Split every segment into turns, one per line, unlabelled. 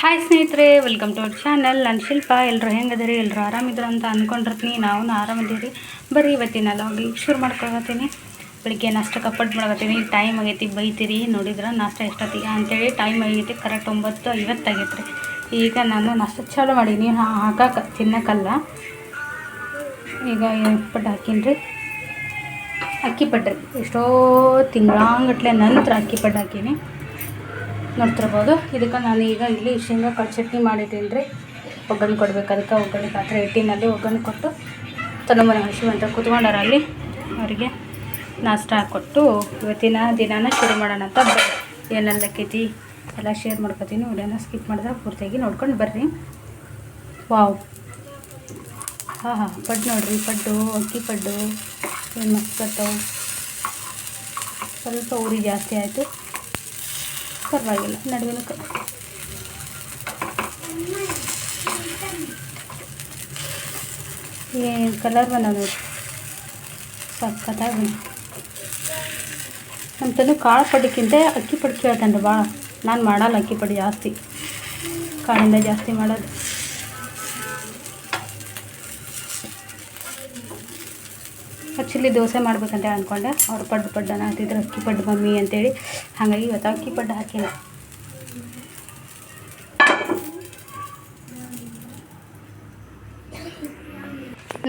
Hi ಸ್ನೇಹಿತರೆ welcome to our channel ನಾನು ಶಿಲ್ಪ. ಎಲ್ಲರೂ ಹೆಂಗದಿರಿ? ಎಲ್ಲರೂ ಆರಾಮಿದ್ರು ಅಂತ ಅಂದ್ಕೊಂಡಿರ್ತೀನಿ ನಾವು ಆರಾಮದೀರಿ ಬರ್ರಿ ಇವತ್ತಿನ ಲಾಗಿ ಶುರು ಮಾಡ್ಕೊಳತ್ತೀನಿ ಬೆಳಿಗ್ಗೆ ನಾಷ್ಟ ಕಪ್ಪಟ್ಟು ಮಾಡಕತ್ತೀನಿ ಟೈಮ್ ಆಗೈತಿ, ಬೈತೀರಿ. ನೋಡಿದ್ರೆ ನಾಷ್ಟ ಎಷ್ಟೊತ್ತಿಗೆ ಅಂತೇಳಿ ಟೈಮ್ ಆಗೈತಿ. ಕರೆಕ್ಟ್ ಒಂಬತ್ತು ಐವತ್ತಾಗೈತೆ ರೀ ಈಗ ನಾನು ನಾಷ್ಟ ಚಾಲು ಮಾಡೀನಿ. ಹಾಕಕ್ಕೆ ತಿನ್ನಕ್ಕಲ್ಲ ಈಗ ಪಡ್ಡು ಹಾಕೀನಿ ರೀ ಅಕ್ಕಿ ಪಡ್ಡು ಎಷ್ಟೋ ತಿಂಗಳಾಂಗಟ್ಲೆ ನಂತರ ಅಕ್ಕಿ ಪಡ್ಡು ಹಾಕೀನಿ. ನೋಡ್ತಿರ್ಬೋದು. ಇದಕ್ಕೆ ನಾನು ಈಗ ಇಲ್ಲಿ ಶೇಂಗಾ ಕಾಳು ಚಟ್ನಿ ಮಾಡಿದ್ದೀನಿ ರೀ. ಒಗ್ಗರಣೆ ಕೊಡ್ಬೇಕು. ಅದಕ್ಕೆ ಒಗ್ಗರಣೆ ಪಾತ್ರೆ ಹಿಟ್ಟಿನಲ್ಲಿ ಒಗ್ಗರಣೆ ಕೊಟ್ಟು ತನ್ನ ಮನೆ ಹಸಿವು ಅಂತ ಕೂತ್ಕೊಂಡಾರ ಅಲ್ಲಿ ಅವರಿಗೆ ನಾಷ್ಟ ಹಾಕ್ಕೊಟ್ಟು ಇವತ್ತಿನ ದಿನಾನ ಶುರು ಮಾಡೋಣ ಅಂತ ಏನೆಲ್ಲ ಆಕೈತಿ? ಎಲ್ಲ ಶೇರ್ ಮಾಡ್ಕೊತೀನಿ. ವಿಡಿಯೋನ ಸ್ಕಿಪ್ ಮಾಡಿದ್ರೆ ಪೂರ್ತಿಯಾಗಿ ನೋಡ್ಕೊಂಡು ಬರ್ರಿ. ವಾವ್. ಹಾಂ ಹಾಂ. ಪಡ್ಡು ನೋಡ್ರಿ. ಪಡ್ಡು, ಅಕ್ಕಿ ಪಡ್ಡು. ಏನು ಮಸ್ತ್ ಬರ್ತಾವೆ? ಸ್ವಲ್ಪ ಉರಿ ಜಾಸ್ತಿ ಆಯಿತು. ಪರವಾಗಿಲ್ಲ ನಡುವಿನಕ್ಕೆ ಏನು ಕಲರ್ ಬಂದ ನೋಡಿ. ಸಖತ್ತಾಗಿ ನಮ್ಮ ಕಾಳು ಪಡ್ಡಿಕ್ಕಿಂತ ಅಕ್ಕಿ ಕೇಳ್ತಾನೆ ರೀ ಭಾಳ ನಾನು ಮಾಡಲ್ಲ ಅಕ್ಕಿ ಪಡಿ ಜಾಸ್ತಿ. ಕಾಳಿಂದ ಜಾಸ್ತಿ ಮಾಡೋದು. ಆ್ಯಕ್ಚುಲಿ ದೋಸೆ ಮಾಡ್ಬೇಕಂತ ಅಂದ್ಕೊಂಡೆ. ಅವ್ರು ಪಡ್ಡು ಪಡ್ಡನ ಅಂತಿದ್ರು ಅಕ್ಕಿ ಪಡ್ಡು ಮಮ್ಮಿ ಅಂತೇಳಿ. ಹಾಗಾಗಿ ಇವತ್ತು ಅಕ್ಕಿ ಪಡ್ಡು ಹಾಕಿಲ್ಲ.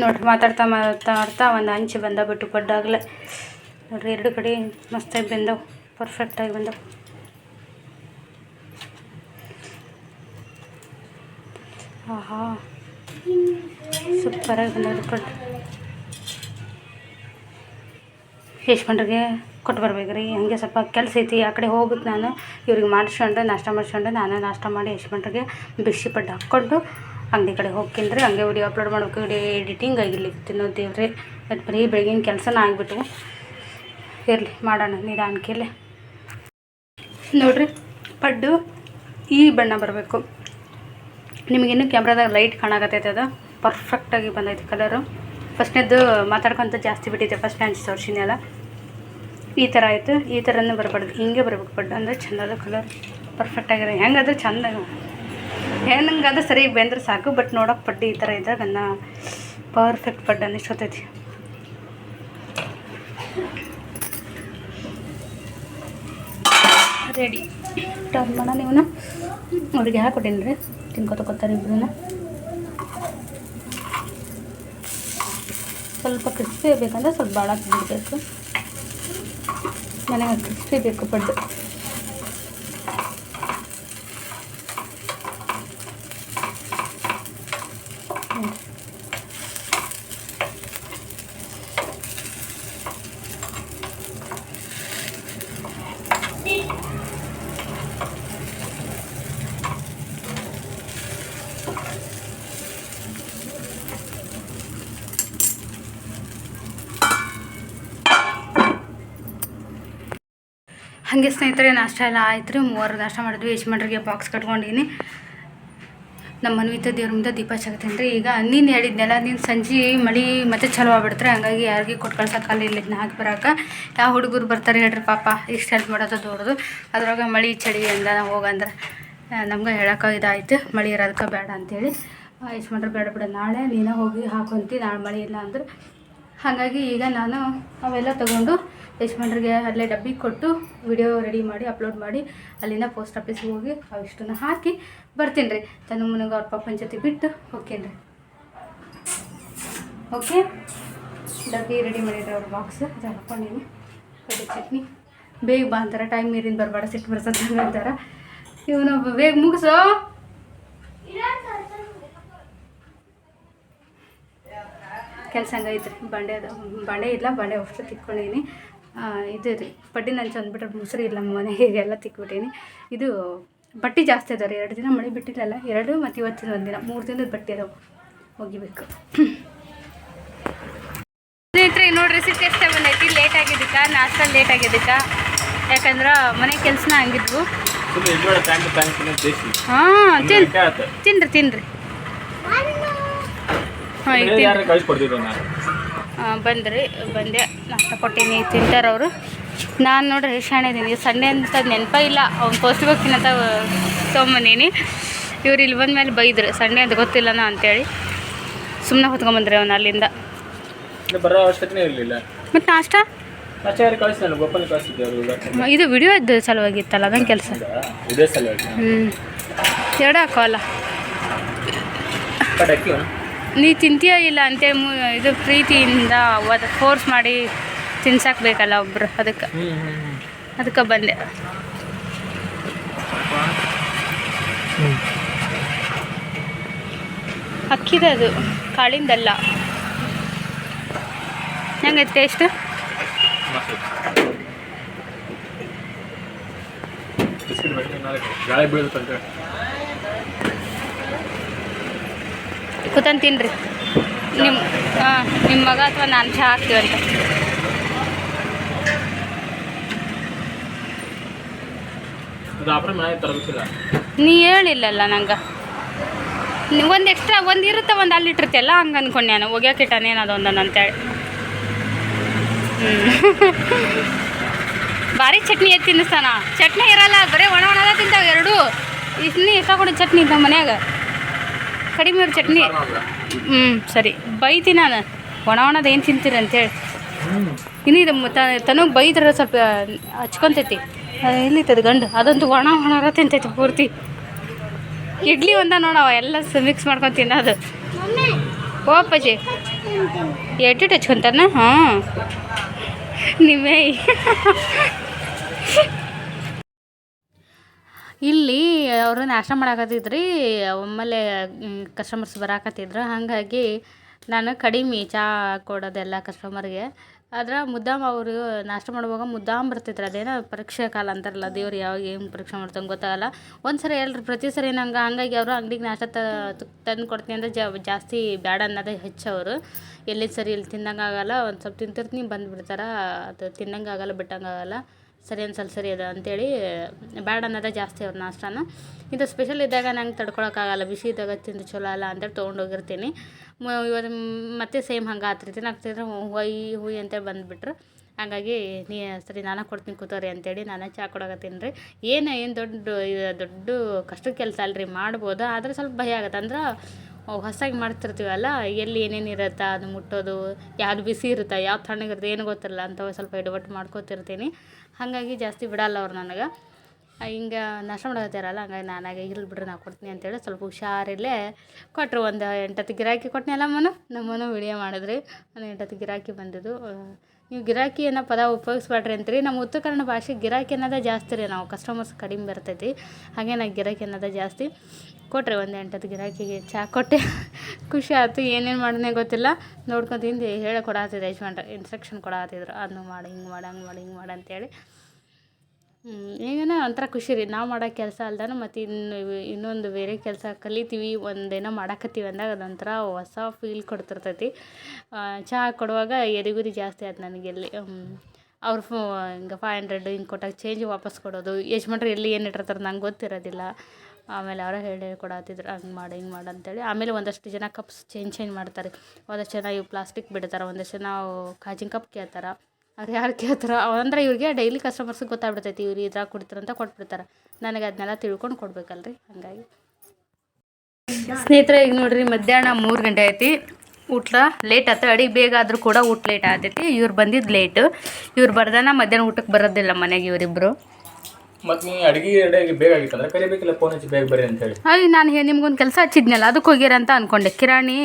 ನೋಡ್ರಿ, ಮಾತಾಡ್ತಾ ಮಾತಾಡ್ತಾ ಒಂದು ಅಂಚು ಬಂದ ಬಿಟ್ಟು ಪಡ್ಡಾಗಲೇ. ನೋಡ್ರಿ, ಎರಡು ಕಡೆ ಮಸ್ತಾಗಿ ಬಂದವು. ಪರ್ಫೆಕ್ಟಾಗಿ ಬಂದವು. ಆಹಾ. ಸೂಪರಾಗಿ ಬಂದವ್ರಿ ಪಡ್ಡು. ಯಶ್ಮಂಡ್ರಿಗೆ ಕೊಟ್ಟು ಬರ್ಬೇಕು ರೀ ಹಂಗೆ ಸ್ವಲ್ಪ ಕೆಲಸ ಐತಿ, ಆ ಕಡೆ ಹೋಗ್ಬಿಟ್ಟು ನಾನು ಇವ್ರಿಗೆ ಮಾಡಿಸ್ಕೊಂಡು ನಾಷ್ಟ ಮಾಡಿಸ್ಕೊಂಡು ನಾನು ನಾಷ್ಟ ಮಾಡಿ ಯಶ್ವಂಡ್ರಿಗೆ ಬಿಸಿ ಪಡ್ಡು ಹಾಕ್ಕೊಂಡು ಅಂಗಡಿ ಕಡೆ ಹೋಗ್ತೀನಿ ರೀ ಹಂಗೆ ವಿಡಿಯೋ ಅಪ್ಲೋಡ್ ಮಾಡ್ಬೇಕು. ವಿಡಿಯೋ ಎಡಿಟಿಂಗ್ ಆಗಿರಲಿ ತಿನ್ನೋದು ದೇವ್ರಿ. ಮತ್ತು ಬರೀ ಬೆಳಗಿನ ಕೆಲಸನ ಆಗಿಬಿಟ್ಟು ಇರಲಿ, ಮಾಡೋಣ ನಿಧಾನಕ್ಕೆಲೆ ನೋಡ್ರಿ, ಪಡ್ಡು ಈ ಬಣ್ಣ ಬರಬೇಕು. ನಿಮಗಿನ್ನೂ ಕ್ಯಾಮ್ರಾದಾಗ ಲೈಟ್ ಕಾಣಕತ್ತೈತೆ ಅದು. ಪರ್ಫೆಕ್ಟಾಗಿ ಬಂದೈತೆ ಕಲರು ಫಸ್ಟ್ನೇದ್ದು ಮಾತಾಡ್ಕೊತ ಜಾಸ್ತಿ ಬಿಟ್ಟಿದ್ದೆ ಫಸ್ಟ್ ಹಂಚಿ ತೋರಿಸಿನೆಲ್ಲ ಈ ಥರ ಆಯಿತು. ಈ ಥರನೂ ಬರಬಾರ್ದು. ಹಿಂಗೆ ಬರ್ಬೇಕು ಪಡ್ಡು. ಅಂದರೆ ಚಂದದ ಕಲರ್ ಪರ್ಫೆಕ್ಟ್ ಪರ್ಫೆಕ್ಟಾಗಿದೆ ಹೆಂಗಾದ್ರೆ ಚಂದ ಹೆಂಗಾದ್ರೂ ಸರಿ ಬೆಂದ್ರೆ ಸಾಕು ಬಟ್ ನೋಡೋಕೆ ಪಡ್ಡು ಈ ಥರ ಇದ್ದಾಗ ನಾ ಪರ್ಫೆಕ್ಟ್ ಪಡ್ಡು ಅನ್ನಿಸ್ತೈತಿ. ರೆಡಿ ಟರ್ನ್ ಮಾಡೋಣ ಇವನ್ನ ಅವ್ರಿಗೆ ಹಾಕೊಟ್ಟೇನಿ ರೀ ತಿನ್ಕೋತಕೋತಾರೆ ಇಬ್ಬರನ್ನ ಸ್ವಲ್ಪ ಕ್ರಿಸ್ಪಿ ಬೇಕಂದ್ರೆ ಸ್ವಲ್ಪ ಭಾಳ ಬಿಡಬೇಕು ನನಗೆ ಕ್ರಿಸ್ಪಿ ಬೇಕು ಪಡ್ಡು. ಹಾಗೆ ಸ್ನೇಹಿತರೆ, ನಾಷ್ಟ ಎಲ್ಲ ಆಯ್ತು ರೀ. ಮೂವರು ನಾಷ್ಟ ಮಾಡಿದ್ವಿ. ಯಜಮಾನ್ರಿಗೆ ಬಾಕ್ಸ್ ಕಟ್ಕೊಂಡಿನಿ. ನಮ್ಮ ಮನ್ವಿತ ದೇವ್ರ ಮುಂದೆ ದೀಪ ಹಚ್ಚಕತ್ತೀನಿ ರೀ. ಈಗ ನೀನು ಹೇಳಿದ್ನಲ್ಲ, ನೀನು ಸಂಜೆ ಮಳೆ ಮತ್ತೆ ಚಲೋ ಆಗ್ಬಿಡ್ತಾರೆ, ಹಂಗಾಗಿ ಯಾರಿಗೆ ಕೊಟ್ಟು ಕಳ್ಸೋಕ್ಕಲ್ಲ ಇಲ್ಲಿ ಇದನ್ನ ಹಾಕಿ ಬರೋಕೆ. ಯಾವ ಹುಡುಗರು ಬರ್ತಾರೆ ಹೇಳ್ರಿ ಪಾಪ, ಇಷ್ಟು ಹೆಲ್ಪ್ ಮಾಡೋದು ದೊಡ್ಡದು. ಅದ್ರಾಗ ಮಳೆ ಚಳಿ ಅಂದ, ನಾವು ಹೋಗಂದ್ರೆ ನಮ್ಗೆ ಹೇಳೋಕೆ ಇದಾಯ್ತು. ಮಳೆ ಇರೋದಕ್ಕೆ ಬೇಡ ಅಂತೇಳಿ. ಯಜಮಾನ್ರು ಬೇಡ ಬೇಡ, ನಾಳೆ ನೀನೇ ಹೋಗಿ ಹಾಕೊಂತಿ, ನಾಳೆ ಮಳೆ ಇಲ್ಲ ಅಂದ್ರೆ. ಹಾಗಾಗಿ ಈಗ ನಾನು ಅವೆಲ್ಲ ತಗೊಂಡು ಯಜಮಾನ್ರಿಗೆ ಅಲ್ಲೇ ಡಬ್ಬಿಗೆ ಕೊಟ್ಟು ವಿಡಿಯೋ ರೆಡಿ ಮಾಡಿ ಅಪ್ಲೋಡ್ ಮಾಡಿ, ಅಲ್ಲಿಂದ ಪೋಸ್ಟ್ ಆಫೀಸ್ಗೆ ಹೋಗಿ ಅವಿಷ್ಟನ್ನು ಹಾಕಿ ಬರ್ತೀನಿ ರೀ. ತನ್ನ ಮುನಗ ಅವ್ರ ಪಪ್ಪನ ಜೊತೆ ಬಿಟ್ಟು ಹೋಗ್ತೀನಿ ರೀ. ಓಕೆ ಡಬ್ಬಿ ರೆಡಿ ಮಾಡಿದ್ರೆ ಅವ್ರ ಬಾಕ್ಸ್ ಅದು ಹಾಕ್ಕೊಂಡಿನಿ ಚಟ್ನಿ. ಬೇಗ ಬಾ ಅಂತಾರೆ ಟೈಮ್ ಮೀರಿಂದ ಬರಬೇಡ, ಸಿಟ್ಟು ಬರ್ಸಂತ ಅಂತಾರೆ. ಇವನು ಬೇಗ ಮುಗಿಸೋ. ಕೆಲಸ ಹಂಗೈತೆ ಬಂಡೆ ಅದು ಬಂಡೆ ಇಲ್ಲ, ಬಂಡೆ ಅಷ್ಟು ತಿಕ್ಕೊಂಡಿನಿ. ಇದು ರೀ ಪಡ್ಡಿನ ನಂಚು ಅಂದ್ಬಿಟ್ರೆ ಮುಸ್ರಿ ಇಲ್ಲ ಮನೆಗೆ ಎಲ್ಲ ತಿಕ್ಬಿಟ್ಟೀನಿ. ಇದು ಬಟ್ಟೆ ಜಾಸ್ತಿ ಅದಾವೆ ರೀ ಎರಡು ದಿನ ಮಳೆ ಬಿಟ್ಟಿಲ್ಲಲ್ಲ ಎರಡು ಮತ್ತು ಇವತ್ತಿನ ಒಂದಿನ ಮೂರು ದಿನದ ಬಟ್ಟೆ ಅದಾವೆ ಒಗಿಬೇಕು ಸ್ನೇಹಿತರೆ ನೋಡ್ರಿ ರೆಸಿಪಿ ಎಷ್ಟೇ ಬಂದೈತಿ ಲೇಟ್ ಆಗಿದ್ದಕ್ಕ ನಾಷ್ಟ ಲೇಟ್ ಆಗಿದ್ದಕ್ಕ. ಯಾಕಂದ್ರೆ ಮನೆ ಕೆಲಸನ ಹಂಗಿದ್ವು. ಹಾಂ ತಿನ್ರಿ ತಿನ್ರಿ. ಹಾಂ ಈಗ ಬಂದ್ರಿ ಬಂದೆ. ನಾಷ್ಟ ಕೊಟ್ಟೀನಿ ತಿಂತಾರೆ ಅವರು. ನಾನು ನೋಡ್ರಿ ಶಾಣೆ ಇದೀನಿ. ಸಂಡೆ ಅಂತ ನೆನಪ ಇಲ್ಲ. ಅವ್ನು ಪೋಸ್ಟಿಗೆ ಹೋಗ್ತೀನಿ ಅಂತ ತೊಗೊಂಬಂದೀನಿ. ಇವ್ರು ಇಲ್ಲಿ ಬಂದ ಮೇಲೆ ಬೈದ್ರು ಸಂಡೆ ಅಂತ ಗೊತ್ತಿಲ್ಲನ ಅಂತೇಳಿ. ಸುಮ್ಮನೆ ಹೊತ್ಕೊಂಬಂದ್ರಿ ಅವ್ನು ಅಲ್ಲಿಂದ.
ಬರೋ ಅವಶ್ಯಕತೆ ಇರಲಿಲ್ಲ.
ಮತ್ತು ನಾಷ್ಟ? ಇದು ವಿಡಿಯೋ ಇದ್ದು ಸಲುವಾಗಿತ್ತಲ್ಲ ಅದಂಗೆ ಕೆಲಸ. ಹ್ಞೂ ಎರಡು ಹಾಕೋಲ್ಲ ನೀ ತಿಂತೀಯ ಇಲ್ಲ ಅಂತೇಳಿ ಮು ಇದು ಪ್ರೀತಿಯಿಂದ ಅದು ಫೋರ್ಸ್ ಮಾಡಿ ತಿನ್ಸಕ್ಕೆ ಬೇಕಲ್ಲ ಒಬ್ರು ಅದಕ್ಕೆ. ಅದಕ್ಕೆ ಬಂದೆ. ಅಕ್ಕಿದೆ ಅದು ಕಾಳಿಂದಲ್ಲ. ಹೆಂಗೆ ಟೇಸ್ಟ್
ಗಾಳಿ ಬೀಳುತ್ತಂತೆ.
ಕೂತಂದು ತಿನ್ರಿ. ನಿಮ್ಮ ಹಾಂ ನಿಮ್ಮ ಮಗ ಅಥವಾ ನಾನು ಚಹಾ ಹಾಕ್ತೀವಂತ ನೀ ಹೇಳಿಲ್ಲಲ್ಲ ನಂಗೆ. ಒಂದು ಎಕ್ಸ್ಟ್ರಾ ಒಂದು ಇರುತ್ತೆ ಒಂದು ಅಲ್ಲಿ ಇಟ್ಟಿರ್ತಿಯಲ್ಲ ಹಂಗೆ ಅನ್ಕೊಂಡೆ ನಾನು. ಒಗ್ಯಾಕಿಟ್ಟಾನೇನದು ಒಂದೊಂದು ಅಂತೇಳಿ ಹ್ಞೂ ಭಾರಿ ಚಟ್ನಿ ಎತ್ತಿ ತಿನ್ನಿಸ್ತಾನ. ಚಟ್ನಿ ಇರಲ್ಲ ಬರೀ ಒಣ ಒಣದ ತಿಂತಾವ ಎರಡು. ಇಷ್ಟ ಕೊಡೋ ಚಟ್ನಿ ಇದ್ದ ಮನ್ಯಾಗ? ಕಡಿಮೆ ಇರೋ ಚಟ್ನಿ. ಹ್ಞೂ ಸರಿ. ಬೈತೀನಿ ನಾನು. ಒಣ ಒಣದ ಏನು ತಿಂತೀರಿ ಅಂತೇಳಿ.
ಹೇಳಿ
ಇನ್ನು ಇದು ತನಗೆ ಬೈದ್ರೆ ಸ್ವಲ್ಪ ಹಚ್ಕೊಂತೈತಿ. ಇಲ್ಲಿತ್ತದ ಗಂಡು? ಅದಂತೂ ಒಣ ಒಣ ತಿಂತೈತಿ ಪೂರ್ತಿ. ಇಡ್ಲಿ ಒಂದ ನೋಡವ ಎಲ್ಲ ಮಿಕ್ಸ್ ಮಾಡ್ಕೊಂಡು ತಿನ್ನೋದು. ಓ, ಅಪ್ಪಾಜಿ. ಎಟ್ಟಿಟ್ಟು ಹಚ್ಕೊಂತಾನ? ಹಾಂ. ನಿಮ್ಮ ಇಲ್ಲಿ ಅವರು ನಾಷ್ಟ ಮಾಡಾಕತ್ತಿದ್ರಿ, ಒಮ್ಮೆಲೆ ಕಸ್ಟಮರ್ಸ್ ಬರಾಕತ್ತಿದ್ರು. ಹಾಗಾಗಿ ನಾನು ಕಡಿಮೆ ಚಹಾ ಕೊಡೋದೆಲ್ಲ ಕಸ್ಟಮರ್ಗೆ ಆದ್ರೆ ಮುದ್ದಾಮ್ ಅವರು ನಾಷ್ಟ ಮಾಡುವಾಗ ಮುದ್ದಾಮ್ ಬರ್ತಿದ್ರು ಅದೇನೋ ಪರೀಕ್ಷೆ ಕಾಲ ಅಂತಾರಲ್ಲ, ದೇವ್ರು ಯಾವಾಗ ಏನು ಪರೀಕ್ಷೆ ಮಾಡ್ತಂಗೆ ಗೊತ್ತಾಗಲ್ಲ. ಒಂದು ಸರಿ ಪ್ರತಿ ಸರಿ ನಂಗೆ, ಹಂಗಾಗಿ ಅವರು ಅಂಗಡಿಗೆ ನಾಷ್ಟ ತಂದು ಕೊಡ್ತೀನಿ ಅಂದರೆ ಜಾಸ್ತಿ ಬೇಡ ಅನ್ನೋದೇ ಹೆಚ್ಚು ಅವರು. ಎಲ್ಲಿ ಸರಿ ಇಲ್ಲಿ ತಿನ್ನಂಗೆ ಆಗೋಲ್ಲ, ಒಂದು ಸ್ವಲ್ಪ ತಿಂತಿರ್ತೀನಿ, ಬಂದುಬಿಡ್ತಾರೆ. ಅದು ತಿನ್ನಂಗೆ ಬಿಟ್ಟಂಗಾಗಲ್ಲ ಸರಿ ಅನ್ಸಲ್ಲ ಸರಿ ಅದ ಅಂತೇಳಿ ಬ್ಯಾಡ ಅನ್ನೋದೇ ಜಾಸ್ತಿ ಅವ್ರ ನಾಷ್ಟಾನ ಇದು ಸ್ಪೆಷಲ್ ಇದ್ದಾಗ ನಂಗೆ ತಡ್ಕೊಳಕ್ಕಾಗಲ್ಲ, ಬಿಸಿ ಇದ್ದಾಗ ತಿಂದು ಚಲೋ ಅಲ್ಲ ಅಂತೇಳಿ ತೊಗೊಂಡೋಗಿರ್ತೀನಿ. ಇವತ್ತು ಮತ್ತೆ ಸೇಮ್ ಹಂಗೆ ಆತ್ರಿ ಆಗ್ತಿದ್ರೆ ಹುಯಿ, ಹುಯ್ ಅಂತೇಳಿ ಬಂದುಬಿಟ್ರು. ಹಾಗಾಗಿ ನೀ, ಸರಿ ನಾನು ಕೊಡ್ತೀನಿ ಕೂತೋರಿ ಅಂತೇಳಿ ನಾನು ಚಾ ಕೊಡಕತ್ತೀನಿ ರೀ. ಏನು ಏನು ದೊಡ್ಡ ದೊಡ್ಡ ಕಷ್ಟದ ಕೆಲಸ ಅಲ್ರಿ, ಮಾಡ್ಬೋದು, ಆದರೆ ಸ್ವಲ್ಪ ಭಯ ಆಗತ್ತೆ ಅಂದ್ರೆ ಹೊಸದಾಗಿ ಮಾಡ್ತಿರ್ತೀವಲ್ಲ? ಎಲ್ಲಿ ಏನೇನು ಇರುತ್ತೆ ಅದು ಮುಟ್ಟೋದು? ಯಾವ್ದು ಬಿಸಿ ಇರುತ್ತೆ? ಯಾವ್ದು ತಣ್ಣಗಿರುತ್ತೆ ಏನು ಗೊತ್ತಿರಲ್ಲ ಅಂತ ಸ್ವಲ್ಪ ಎಡವಟ್ಟು ಮಾಡ್ಕೊತಿರ್ತೀನಿ. ಹಾಗಾಗಿ ಜಾಸ್ತಿ ಬಿಡಲ್ಲ ಅವ್ರು ನನಗೆ. ಹಿಂಗೆ ನಾಶ ಮಾಡಕತ್ತಾರಲ್ಲ ಹಂಗಾಗಿ ನಾನಾಗೆ ಇರ್ಲಿ ಬಿಡ್ರಿ ನಾ ಕೊಡ್ತೀನಿ ಅಂತೇಳಿ ಸ್ವಲ್ಪ ಹುಷಾರಿಲ್ಲೇ ಕೊಟ್ಟರು ಒಂದು ಎಂಟತ್ತು ಗಿರಾಕಿ ಕೊಟ್ಟನಲ್ಲ ಮನು? ನಮ್ಮನು ವಿಡಿಯೋ ಮಾಡಿದ್ರಿ. ಒಂದು ಎಂಟತ್ತು ಗಿರಾಕಿ ಬಂದಿದ್ದು. ನೀವು ಗಿರಾಕಿ ಅನ್ನೋ ಪದ ಉಪಯೋಗಿಸ್ಬೇಡ್ರಿ ಅಂತೀರಿ. ನಮ್ಮ ಉತ್ತರ ಕನ್ನಡ ಭಾಷೆ ಗಿರಾಕಿ ಅನ್ನೋದೇ ಜಾಸ್ತಿ ರೀ. ನಾವು ಕಸ್ಟಮರ್ಸ್ ಕಡಿಮೆ ಬರ್ತೈತಿ. ಹಾಗೆ ನಾ ಗಿರಾಕಿ ಅನ್ನೋದೇ ಜಾಸ್ತಿ. ಕೊಟ್ರಿ ಒಂದು ಎಂಟತ್ತು ಗಿರಾಕಿಗೆ ಚಹಾ ಕೊಟ್ಟೆ. ಖುಷಿ ಆಯ್ತು, ಏನೇನು ಮಾಡಿದ್ನೇ ಗೊತ್ತಿಲ್ಲ. ನೋಡ್ಕೊಂಡು ಹಿಂದೆ ಹೇಳಿ ಕೊಡಾತಿದ್ದೆ ಯಜಮಾನ್ರು ಇನ್ಸ್ಟ್ರಕ್ಷನ್ ಕೊಡಾತಿದ್ರು ಅದನ್ನು ಮಾಡಿ, ಹಿಂಗೆ ಮಾಡಿ, ಹಂಗೆ ಮಾಡಿ, ಹಿಂಗೆ ಮಾಡಿ ಅಂತೇಳಿ. ಈಗೇನೋ ಒಂಥರ ಖುಷಿ ರೀ. ನಾವು ಮಾಡೋ ಕೆಲಸ ಅಲ್ದಾನ ಮತ್ತು ಇನ್ನು ಇನ್ನೊಂದು ಬೇರೆ ಕೆಲಸ ಕಲಿತೀವಿ, ಒಂದೇನೋ ಮಾಡಾಕತ್ತೀವಿ ಅಂದಾಗ ಅದೊಂಥರ ಹೊಸ ಫೀಲ್ ಕೊಡ್ತಿರ್ತೈತಿ. ಚಹಾ ಕೊಡುವಾಗ ಎದೆಗುರಿ ಜಾಸ್ತಿ ಆಯ್ತು ನನಗೆ ಎಲ್ಲಿ ಅವ್ರು ಫೋ, ಹಿಂಗೆ ಫೈವ್ ಹಂಡ್ರೆಡ್ ಹಿಂಗೆ ಕೊಟ್ಟಾಗ ಚೇಂಜ್ ವಾಪಸ್ ಕೊಡೋದು. ಯಜಮಾನ್ರು ಎಲ್ಲಿ ಏನು ಇಟ್ಟಿರ್ತಾರೆ ನಂಗೆ ಗೊತ್ತಿರೋದಿಲ್ಲ. ಆಮೇಲೆ ಅವರೇ ಹೇಳಿ ಕೊಡಾತಿದ್ರು ಹಂಗೆ ಮಾಡಿ, ಹಿಂಗೆ ಮಾಡಿ ಅಂತೇಳಿ. ಆಮೇಲೆ ಒಂದಷ್ಟು ಜನ ಕಪ್ಸ್ ಚೇಂಜ್ ಚೇಂಜ್ ಮಾಡ್ತಾರೆ. ಒಂದಷ್ಟು ಜನ ಇವು ಪ್ಲಾಸ್ಟಿಕ್ ಬಿಡ್ತಾರೆ, ಒಂದಷ್ಟು ಜನ ಕಾಜಿನ ಕಪ್ ಕೇಳ್ತಾರೆ. ಅವ್ರು ಯಾರು ಕೇಳ್ತಾರೆ ಅಂದ್ರೆ ಇವ್ರಿಗೆ ಡೈಲಿ ಕಸ್ಟಮರ್ಸ್ಗೆ ಗೊತ್ತಾಗ್ಬಿಡ್ತೈತಿ, ಇವ್ರು ಇದ್ರಾಗ ಕೊಡ್ತಾರಂತ ಕೊಟ್ಬಿಡ್ತಾರೆ. ನನಗೆ ಅದನ್ನೆಲ್ಲ ತಿಳ್ಕೊಂಡು ಕೊಡ್ಬೇಕಲ್ರಿ, ಹಾಗಾಗಿ. ಸ್ನೇಹಿತರೆ, ಈಗ ನೋಡ್ರಿ, ಮಧ್ಯಾಹ್ನ ಮೂರು ಗಂಟೆ ಐತಿ ಊಟ ಲೇಟ್ ಆಯ್ತು ಅಡಿಗೆ ಬೇಗ ಆದರೂ ಕೂಡ ಊಟ ಲೇಟ್ ಆಗ್ತೈತಿ ಇವ್ರು ಬಂದಿದ್ದು ಲೇಟು ಇವ್ರು ಬರ್ದಾನ ಮಧ್ಯಾಹ್ನ ಊಟಕ್ಕೆ ಬರೋದಿಲ್ಲ ಮನೆಗೆ ಇವರಿಬ್ಬರು
ಮತ್ತು ನೀ ಅಡುಗೆ ಅಡಿಗೆ ಬೇಗ ಆಗಿತ್ತಂದ್ರೆ ಕರಿಬೇಕಿಲ್ಲ ಫೋನ್ ಹಚ್ಚಿ ಬೇಗ ಬರ್ರಿ ಅಂತ ಹೇಳಿ
ನಾನು ಹೇ ನಿಮ್ಗೊಂದು ಕೆಲಸ ಹಚ್ಚಿದ್ನಲ್ಲ ಅದಕ್ಕೆ ಹೋಗ್ಯಾರ ಅಂತ ಅನ್ಕೊಂಡೆ. ಕಿರಾಣಿ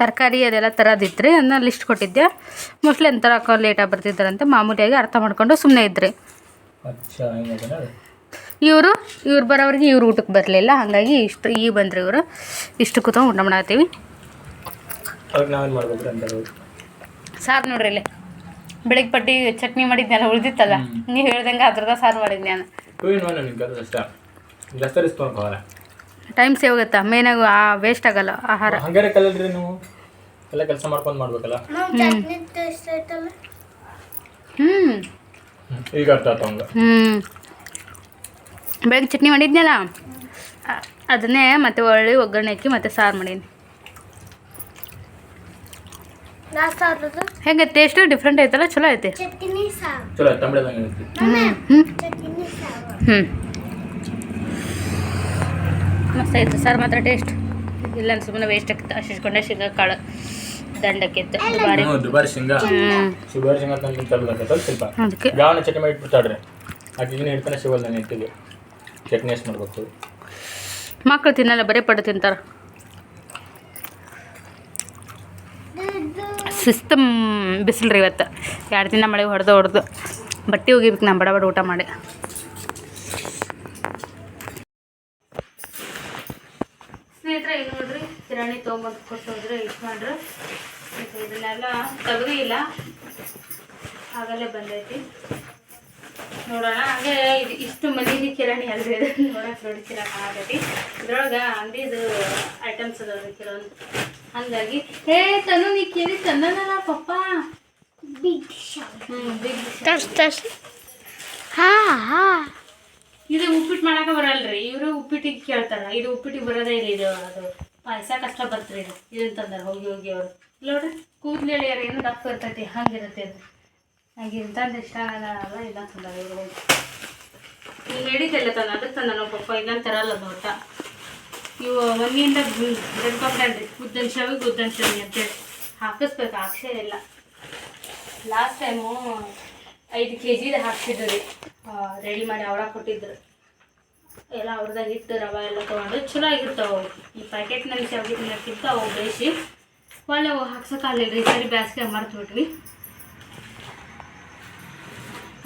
ತರಕಾರಿ ಅದೆಲ್ಲ ತರೋದಿತ್ತು ರೀ ಅದನ್ನ ಲಿಸ್ಟ್ ಕೊಟ್ಟಿದ್ದೆ. ಮೋಸ್ಟ್ಲಿ ಎಂತ ಲೇಟಾಗಿ ಬರ್ತಿದ್ದಾರಂತೆ ಮಾಮೂಲಿಯಾಗಿ ಅರ್ಥ ಮಾಡ್ಕೊಂಡು ಸುಮ್ಮನೆ ಇದ್ರಿ.
ಅಚ್ಚಾ ಹಿಂಗದನ
ಇವರು ಇವ್ರು ಬರೋವ್ರಿಗೆ ಇವ್ರು ಊಟಕ್ಕೆ ಬರಲಿಲ್ಲ ಹಾಗಾಗಿ ಇಷ್ಟು ಈಗ ಬಂದ್ರಿ ಇವರು. ಇಷ್ಟು ಕೂತ್ಕೊಂಡು ಊಟ ಮಾಡತ್ತೀವಿ.
ಅದಕ್ಕೆ ನಾವೇನು ಮಾಡ್ಬೇಕ್ರಿ ಅಂತ ಹೇಳಿ
ಸಾರು ನೋಡ್ರಿ ಇಲ್ಲಿ. ಬೆಳಗ್ಗೆ ಪಟ್ಟಿ ಚಟ್ನಿ ಮಾಡಿದ್ನಲ್ಲ ಉಳಿದಿತ್ತಲ್ಲ? ನೀವು ಹೇಳ್ದಂಗೆ ಅದ್ರದ ಸಾರು ಮಾಡಿದ್ದೆ ನಾನು.
ಟೂ ಇನ್ ಒನ್ ನಿಮ್ಗೆ ಅದು ಅಷ್ಟ ಜಾಸ್ತಿ ರಿಸ್ಕ್
ಟೈಮ್ ಸೇವ್ ಆಗುತ್ತಾ. ಮೇನಾಗ ವೇಸ್ಟ್ ಆಗಲ್ಲ ಆಹಾರ.
ಹಂಗಾರೆ ಕಲಲ್ರಿ ನೀವು ಎಲ್ಲ ಕೆಲಸ ಮಾಡ್ಕೊಂಡು ಮಾಡ್ಬೇಕಲ್ಲ?
ಹ್ಞೂ
ಹ್ಮ್. ಈಗ ಅರ್ಥ ಆಯ್ತು ಹಂಗೆ.
ಹ್ಞೂ ಬೆಳಗ್ಗೆ ಚಟ್ನಿ ಮಾಡಿದ್ನಲ್ಲ? ಅದನ್ನೇ ಮತ್ತೆ ಒಳ್ಳೆ ಒಗ್ಗರಣೆ ಹಾಕಿ ಮತ್ತೆ ಸಾರು ಮಾಡೀನಿ ಹೆಂಗೆ ಟೇಸ್ಟ್ ಡಿಫ್ರೆಂಟ್ ಐತಲ್ಲ ಚಲೋ ಐತಿ.
ಚಲೋ ತಂಬಳದಂಗೆ ಐತಿ.
ಹ್ಞೂ ಹ್ಞೂ ಮಸ್ತ್ ಐತೆ ಸರ್ ಮಾತ್ರ ಟೇಸ್ಟ್ ಇಲ್ಲ ಸುಮ್ಮನೆ ವೇಸ್ಟ್ ಆಗ್ತದೆ. ಅಷ್ಟಿಸ್ಕೊಂಡೆ ಶೇಂಗಾ ಕಾಳು ದಂಡಕ್ಕಿತ್ತು ದುಬಾರಿ.
ದುಬಾರಿ ಶೇಂಗಾ.
ಹ್ಞೂ
ಶುಗರ್ ಶೇಂಗಾ ತಂದು ತರಬೇಕಾಗ್ತದೆ ಸ್ವಲ್ಪ
ಅದಕ್ಕೆ.
ಗಾವನ ಚಟ್ನಿ ಮಾಡಿ ಇಟ್ಬಿಡ್ತಾಡ್ರಿ ಆಕಿಗಿನ ಇಡ್ತಾನೆ ಶಿವಲ್ ನಾನು ಇಟ್ಟಿಗೆ ಚಟ್ನಿ ಎಷ್ಟು ಮಾಡ್ಬೇಕು?
ಮಕ್ಕಳು ತಿನ್ನಲ್ಲ ಬರೀ ಪಡ್ಡು ತಿಂತಾರೆ. ಸಿಸ್ಟಮ್ ಬಿಸಿಲು ರೀ ಇವತ್ತು. ಎರಡು ದಿನ ಮಳೆ ಹೊಡೆದು ಹೊಡೆದು. ಬಟ್ಟೆ ಒಗಿಬೇಕು ನಾನು ಬಡ ಬಡ ಊಟ ಮಾಡಿ. ಸ್ನೇಹಿತರೆ ಇದು ನೋಡ್ರಿ, ಕಿರಾಣಿ ತೊಗೊಂಬಂದು ಕೊಟ್ಟೋದ್ರೆ ಇಷ್ಟು ಮಾಡ್ರಿ. ಇದನ್ನೆಲ್ಲ ತೆಗ್ದು ಇಲ್ಲ. ಆಗಲೇ ಬಂದೈತಿ. ನೋಡೋಣ. ಹಾಗೆ ಇದು ಇಷ್ಟು ಮಂದಿಗೆ ಕಿರಾಣಿ ಅಲ್ರಿ ಇದು. ನೋಡಕ್ಕೆ ನೋಡಿ ಕಿರಾಣಿ ಆಗೈತಿ ಇದ್ರೊಳಗೆ ಅಂಗಡಿದು ಐಟಮ್ಸ್ ಅದಾವ್ರಿ ಕೆಲವೊಂದು. ಹಾಗಾಗಿ ಹೇ ತನು ನೀ ಕೇಳಿ ತಂದನಲ್ಲ ಪಪ್ಪ.
Big
big
ತರ್ಸ್ ತರ್ಸ್. ಹಾ ಹಾ.
ಇದು ಉಪ್ಪಿಟ್ಟು ಮಾಡಕ ಬರಲ್ರಿ. ಇವರು ಉಪ್ಪಿಟ್ಟಿಗೆ ಕೇಳ್ತಾರ. ಇದು ಉಪ್ಪಿಟ್ಟಿಗೆ ಬರೋದೇ ಇಲ್ಲ ಇದು ಅದು ಪಾಯಸ ಕಷ್ಟ ಬರ್ತರಿ ಇದು. ಇದನ್ನ ತಂದಾರ ಹೋಗಿ ಹೋಗಿ ಅವರು. ನೋಡ್ರಿ ಕೂದ್ಲೇಳಿಯಾರ ಎಳೆಯರು ಏನು ದಪ್ಪ ಇರ್ತೈತಿ ಹಂಗಿರತ್ತೆ ಇದು ಹಾಗೆ ಇಂಥದ್ದು ಇಷ್ಟ ಆಗಲ್ಲ ಇಲ್ಲ ತಂದಾರ ಇವರು ಹೇಳಿದ್ದೆಲ್ಲ ತಂದ ಅದಕ್ಕೆ ತಂದ ಪಪ್ಪ ಇನ್ನೊಂದು ತರಲ್ಲ ದೊಡ್ಡ ಇವು ಮನೆಯಿಂದ ಹಿಡ್ಕೊಂಡ್ರಿ ಉದ್ದನ್ ಶವಿ ಉದ್ದನ್ ಶವಿ ಅಂತೇಳಿ ಹಾಕಿಸ್ಬೇಕು, ಹಾಕ್ಸೇ ಇಲ್ಲ. ಲಾಸ್ಟ್ ಟೈಮು ಐದು ಕೆ ಜಿದು ಹಾಕ್ಸಿದ್ರು ರೀ. ರೆಡಿ ಮಾಡಿ ಅವರ ಕೊಟ್ಟಿದ್ರು. ಎಲ್ಲ ಅವ್ರದಾಗ ಇತ್ತು ರವೆ ಎಲ್ಲ ತೊಗೊಂಡು ಚಲೋ ಆಗಿರ್ತಾವೆ ಅವು. ಈ ಪ್ಯಾಕೆಟ್ನಲ್ಲಿ ಶಾವಿಗೆ ತಿನ್ನೋಕ್ಕಿಂತ ಅವು ಬೇಯಿಸಿ ಒಳ್ಳೆ ಹಾಕ್ಸೋಕ್ಕಾಗಲಿಲ್ಲ ರೀ. ಸರಿ ಬೇಸಿಗೆ ಮರ್ತು ಬಿಟ್ವಿ